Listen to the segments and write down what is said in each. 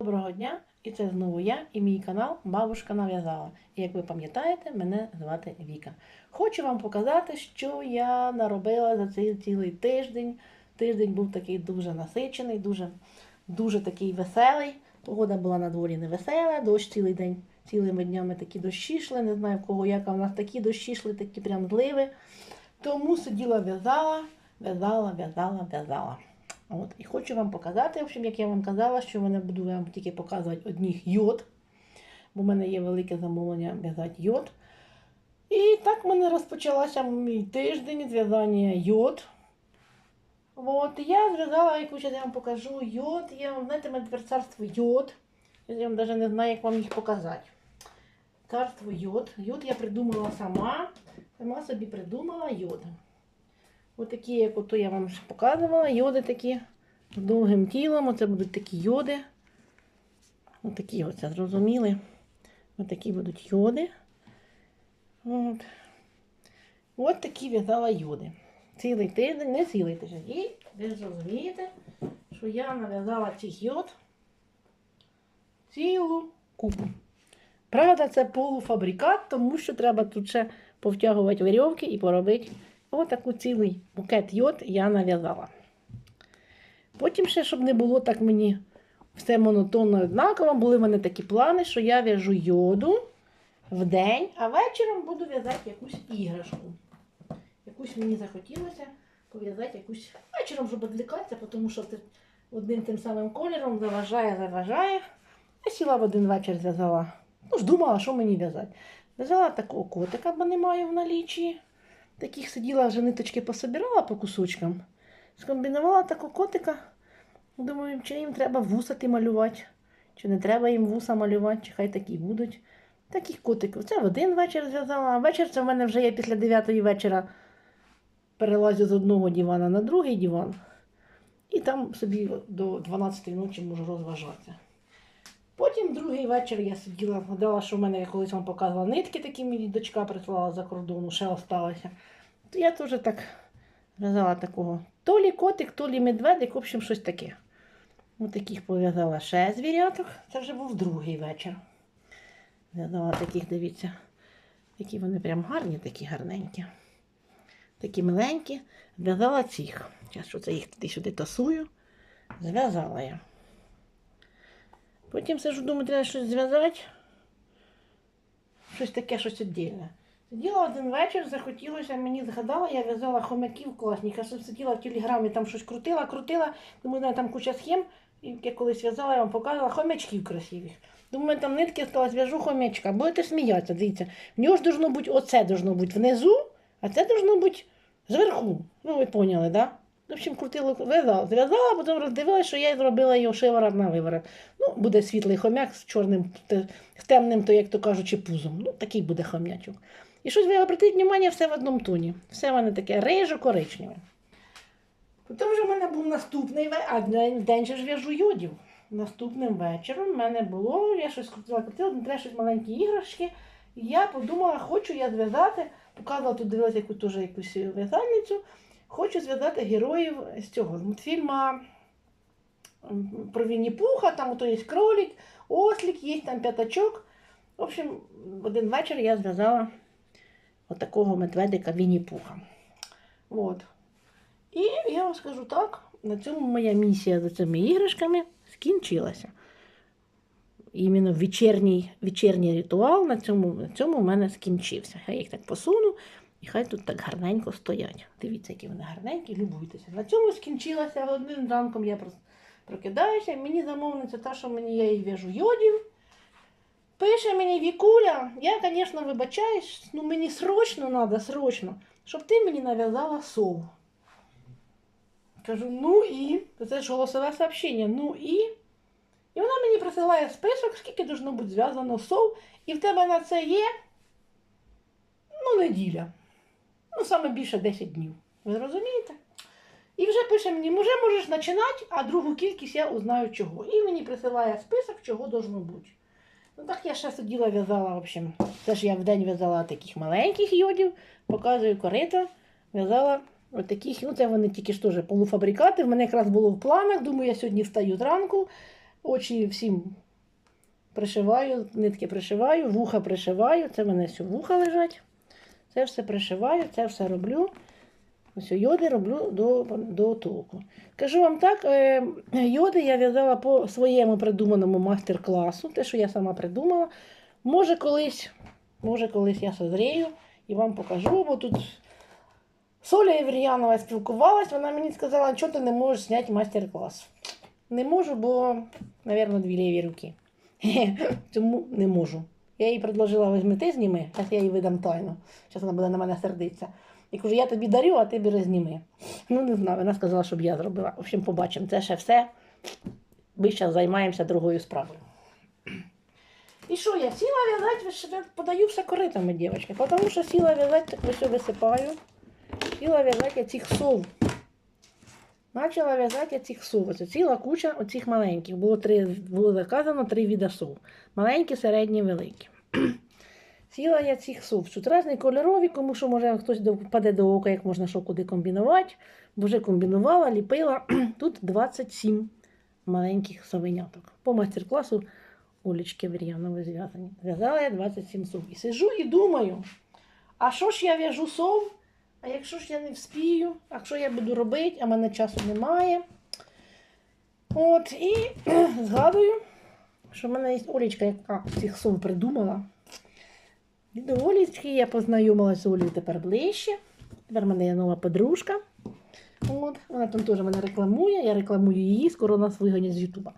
Доброго дня! І це знову я і мій канал Бабушка нав'язала. І як ви пам'ятаєте, мене звати Віка. Хочу вам показати, що я наробила за цей цілий тиждень. Тиждень був такий дуже насичений, дуже, дуже такий веселий. Погода була на дворі не весела, дощ цілий день, цілими днями такі дощі йшли. Не знаю в кого як, а в нас такі дощі йшли, такі прям зливи. Тому сиділа, в'язала, в'язала, в'язала, в'язала. От, і хочу вам показати, в общем, як я вам казала, що мене буду вам тільки показувати одніх йод, бо в мене є велике замовлення в'язати йод. І так в мене розпочалася мій тиждень зв'язання йод. От, я зв'язала, яку я вам покажу йод. Я вам, знаєте, мене царство йод. Я вам навіть не знаю, як вам їх показати. Царство йод. Йод я придумала сама. Сама собі придумала йод. Отакі, як ото я вам вже показувала, йоди такі з довгим тілом. Оце будуть такі йоди. Отакі оце, зрозуміли. Отакі будуть йоди. От. От такі в'язала йоди. Цілий тиждень, не цілий тиждень. І ви зрозумієте, що я нав'язала цих йод цілу купу. Правда, це полуфабрикат, тому що треба тут ще повтягувати верьовки і поробити Ось таку цілий букет йод я нав'язала. Потім ще, щоб не було так мені все монотонно однаково, були в мене такі плани, що я в'яжу йоду в день, а вечором буду в'язати якусь іграшку. Якусь мені захотілося пов'язати якусь вечором, щоб відлікатися, тому що це одним тим самим кольором заважає, заважає. Я сіла в один вечір зв'язала. Ну ж думала, що мені в'язати. В'язала такого котика, бо немає в налічі. Таких сиділа вже ниточки пособирала по кусочкам. Скомбінувала такого котика. Думаю, чи їм треба вусати малювати, чи не треба їм вуса малювати, чи хай такі будуть. Таких котиків. Це в один вечір зв'язала, а вечір це в мене вже є після 9 вечора перелазю з одного дивана на другий диван. І там собі до 12 ночі можу розважатися. Потім другий вечір я сиділа, гадала, що в мене я колись вам показувала нитки, такі мені дочка прислала за кордону, ще осталося. То я теж так в'язала такого. То лі котик, то лі медведик, в общем, щось таке. Ось таких пов'язала ще звіряток. Це вже був другий вечір. В'язала таких, дивіться, такі вони прям гарні, такі гарненькі. Такі миленькі. В'язала цих. Зараз що це їх туди-сюди тасую. Зв'язала я. Потім сижу, думаю, треба щось зв'язати. Щось таке, щось віддільне. Сиділа один вечір, захотілося, мені згадала, я в'язала хомяків класних. Я сиділа в телеграмі, там щось крутила, крутила. Думаю, там куча схем. Я колись в'язала, я вам показувала хомячків красивих. Думаю, там нитки стала, зв'яжу хомячка. Будете сміятися, дивіться. В нього ж должно бути оце должно бути внизу, а це должно бути зверху. Ну, ви поняли, так? Да? В общем, крутила, в'язала, зв'язала, потім роздивилася, що я зробила його шиворот на виворот. Ну, буде світлий хомяк з чорним, з темним, то як то кажучи, пузом. Ну, такий буде хомячок. І щось ви обратіть увагу, все в одному тоні. Все воно таке рижо-коричневе. Потім вже в мене був наступний а день, день ж в'яжу йодів. Наступним вечором в мене було, я щось крутила, крутила, треба щось маленькі іграшки. І я подумала, хочу я зв'язати, показувала тут дивилася яку якусь в'язальницю. Хочу зв'язати героїв з цього, мультфільма про Вінні-Пуха, там ото є кролик, ослик, є там п'ятачок. В общем, в один вечір я зв'язала отакого медведика Вінні-Пуха. От. І я вам скажу так, на цьому моя місія за цими іграшками скінчилася. Іменно вечірній, вечірній ритуал на цьому, на цьому в мене скінчився. Я їх так посуну, і хай тут так гарненько стоять. Дивіться, які вони гарненькі, любуйтеся. На цьому скінчилася одним ранком. Я прокидаюся, мені замовниця та, що мені я їй в'яжу йодів. Пише мені Вікуля, я, звісно, вибачаюсь, ну мені срочно треба, срочно, щоб ти мені нав'язала сову. Кажу, ну і це ж голосове сообщення, ну і. І вона мені присилає список, скільки должно бути зв'язано сов, і в тебе на це є ну, неділя. Ну, саме більше 10 днів. Ви розумієте? І вже пише мені, вже можеш починати, а другу кількість я узнаю чого. І мені присилає список, чого должно бути. Ну так я ще сиділа, в'язала, в общем. Це ж я в день в'язала таких маленьких йодів, показую корито, в'язала отаких, ну це вони тільки ж теж полуфабрикати. В мене якраз було в планах, думаю, я сьогодні встаю зранку. очі всім пришиваю, нитки пришиваю, вуха пришиваю. Це в мене все вуха лежать. Це все пришиваю, це все роблю. Ось йоди роблю до, до толку. Кажу вам так, е, йоди я в'язала по своєму придуманому майстер-класу, те, що я сама придумала. Може колись, може колись я созрію і вам покажу, бо тут Соля Євріянова спілкувалась, вона мені сказала, що ти не можеш зняти майстер-клас. Не можу, бо, мабуть, дві ліві руки. Тому не можу. Я їй предложила, візьми ти зніми, зараз я їй видам тайну. Зараз вона буде на мене сердитися. І кажу, я тобі дарю, а ти бери зніми. Ну, не знаю, вона сказала, щоб я зробила. В общем, побачимо. Це ще все. Ми зараз займаємося другою справою. І що, я сіла в'язати, подаю все коритами, дівчатки. Тому що сіла в'язати, так все висипаю. Сіла в'язати я цих сов. Почала в'язати цих сов. Це ціла куча оцих маленьких. Було, три, було заказано три віда сов. Маленькі, середні, великі. Сіла я цих сов. Тут різні кольорові, кому що може хтось впаде до ока, як можна що куди комбінувати. Бо вже комбінувала, ліпила. Тут 27 маленьких совеняток. По майстер-класу Олечки Вір'янової зв'язані. В'язала я 27 сов. І сижу і думаю, а що ж я в'яжу сов? А якщо ж я не вспію, а що я буду робити, а мене часу немає. От, і згадую, що в мене є Олечка, яка цих сов придумала. І до Олечки я познайомилася з Олею тепер ближче. Тепер в мене є нова подружка. От, вона там теж мене рекламує, я рекламую її, скоро нас виганять з Ютуба.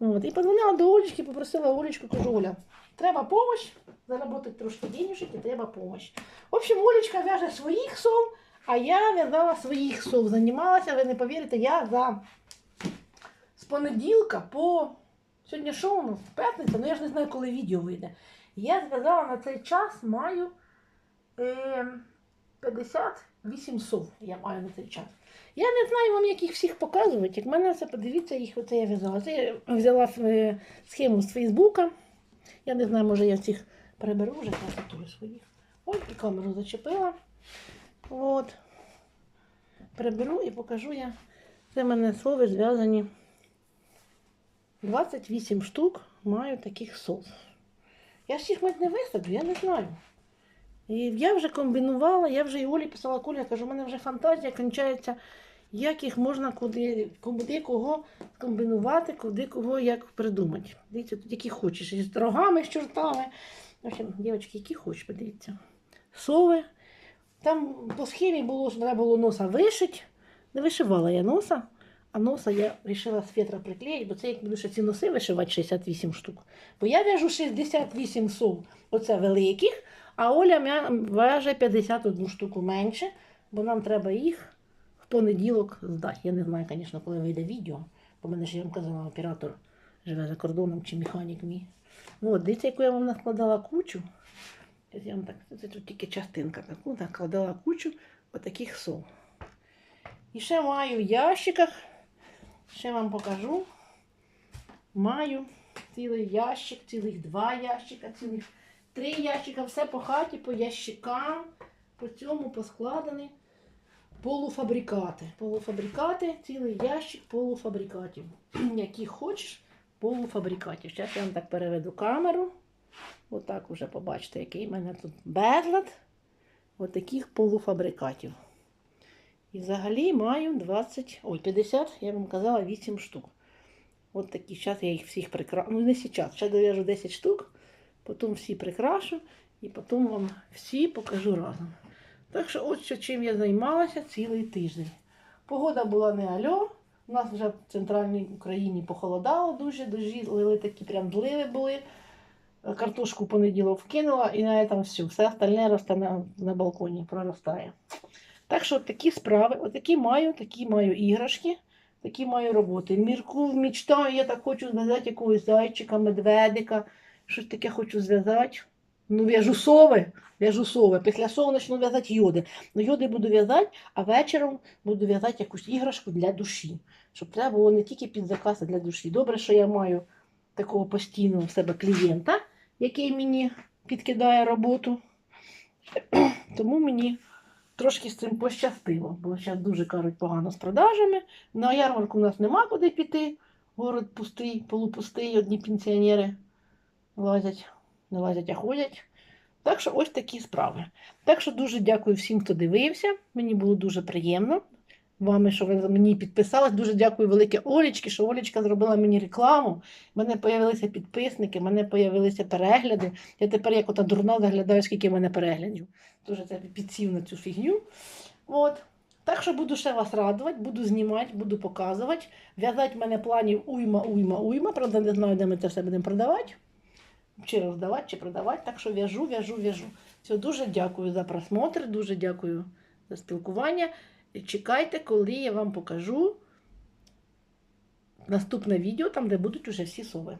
От, і подзвонила до Олечки, попросила Олечку, кажу, Оля, треба помощь, заработати трошки денежок і треба помощь. В общем, Олечка в'яже своїх сов, а я в'язала своїх сов. Займалася, ви не повірите, я за з понеділка по сьогодні що у нас? П'ятниця, ну я ж не знаю, коли відео вийде. Я зв'язала на цей час маю е, 58 сов. Я маю на цей час. Я не знаю вам, як їх всіх показувати. Як мене це подивіться, їх оце я в'язала. Це я взяла е, схему з Фейсбука. Я не знаю, може я цих переберу вже красоту своїх. Ой, і камеру зачепила. От. Приберу і покажу я. Це в мене сови зв'язані. 28 штук маю таких сов. Я їх мать не висаджу, я не знаю. І я вже комбінувала, я вже і Олі писала Колі, я кажу, у мене вже фантазія кончається, як їх можна куди, куди кого комбінувати, куди кого як придумати. Дивіться, тут які хочеш, і з рогами, з чортами. В общем, дівчатки, які хочеш, подивіться. Сови. Там по схемі було, що треба було носа вишити. Не вишивала я носа, а носа я вирішила з фетра приклеїти, бо це як буду ще ці носи вишивати 68 штук. Бо я в'яжу 68 сов, оце великих, а Оля в'яже 51 штуку менше, бо нам треба їх в понеділок здати. Я не знаю, звісно, коли вийде відео, бо мене ж я вам казала, оператор живе за кордоном чи механік мій. От, дивіться, яку я вам накладала кучу. Я вам так, це тут тільки частинка таку, накладала кучу отаких сов. І ще маю в ящиках, ще вам покажу. Маю цілий ящик, цілих два ящика, цілих три ящика, все по хаті, по ящикам, по цьому поскладені полуфабрикати. Полуфабрикати, цілий ящик полуфабрикатів. Які хочеш, полуфабрикатів. Зараз я вам так переведу камеру. Отак уже побачите, який в мене тут безлад отаких полуфабрикатів. І взагалі маю 20, ой, 50, я вам казала, 8 штук. От такі, зараз я їх всіх прикрашу. Ну, не зараз, ще дов'яжу 10 штук, потім всі прикрашу і потім вам всі покажу разом. Так що ось що, чим я займалася цілий тиждень. Погода була не альо. У нас вже в центральній Україні похолодало дуже, дожі лили такі прям зливи були. Картошку в понеділок вкинула і на этом все. Все остальне росте на, на балконі, проростає. Так що такі справи, отакі маю, такі маю іграшки, такі маю роботи. Мірку, мечтаю, я так хочу зв'язати якогось зайчика, медведика, щось таке хочу зв'язати. Ну, в'яжу сови, в'яжу сови. Після сов почну в'язати йоди. Ну, йоди буду в'язати, а вечором буду в'язати якусь іграшку для душі. Щоб треба було не тільки під заказ, для душі. Добре, що я маю такого постійного в себе клієнта, який мені підкидає роботу. Тому мені трошки з цим пощастило, бо зараз дуже кажуть погано з продажами. На ярмарку у нас нема куди піти. Город пустий, полупустий, одні пенсіонери лазять, не лазять, а ходять. Так що ось такі справи. Так що дуже дякую всім, хто дивився. Мені було дуже приємно. Вами, що ви мені підписались. Дуже дякую велике Олічки, що Олічка зробила мені рекламу. У мене з'явилися підписники, в мене з'явилися перегляди. Я тепер як ота дурна заглядаю, скільки в мене переглядів. Дуже це підсів на цю фігню. От. Так що буду ще вас радувати, буду знімати, буду показувати. В'язати в мене планів уйма, уйма, уйма. Правда, не знаю, де ми це все будемо продавати. Чи роздавати, чи продавати. Так що в'яжу, в'яжу, в'яжу. Все, дуже дякую за просмотр, дуже дякую за спілкування. Чекайте, коли я вам покажу наступне відео, там, де будуть уже всі сови.